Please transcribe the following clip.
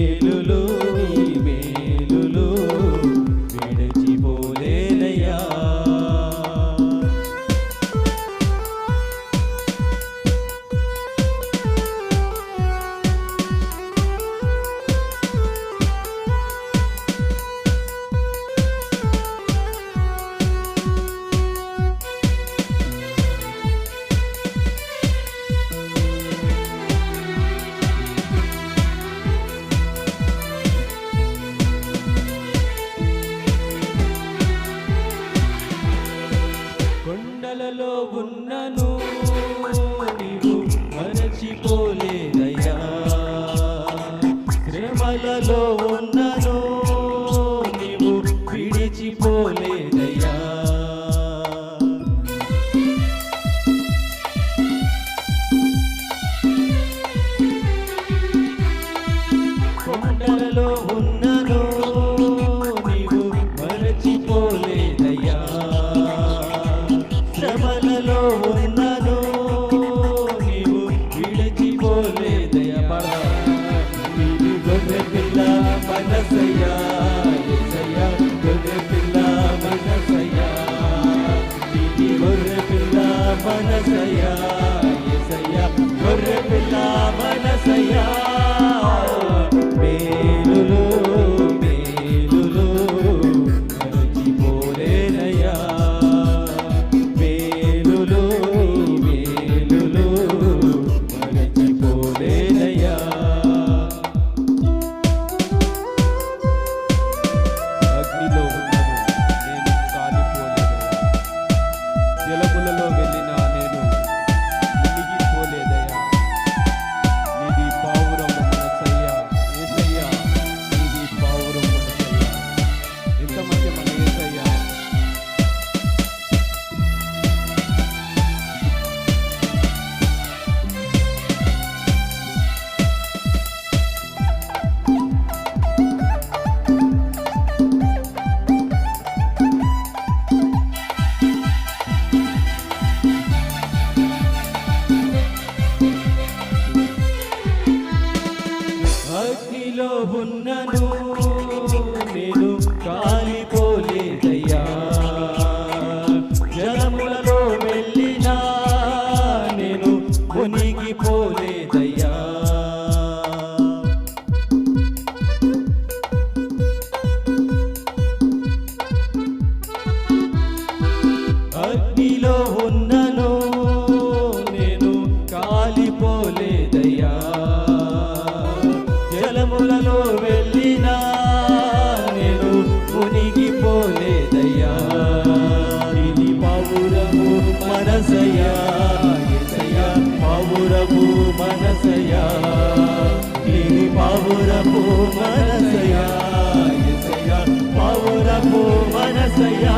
మేలులు పిల్ల మనసయ్యా గొర్రె పిల్ల మనసయ్యా పిల్ల మనసయ్యా అగ్నిలో ఉన్నను నేను కాలిపోలేదయ్యా. జలములలో వెళ్ళినా నేను మునిగిపోలేదయ్యా. వెళ్ళినా నేను మునిగిపోలేదయ్యా. ఇది పావురము మనసయ్యా పావురము మనసయ్యా. ఇది పావురము మనసయ్యా పావురము మనసయ్యా.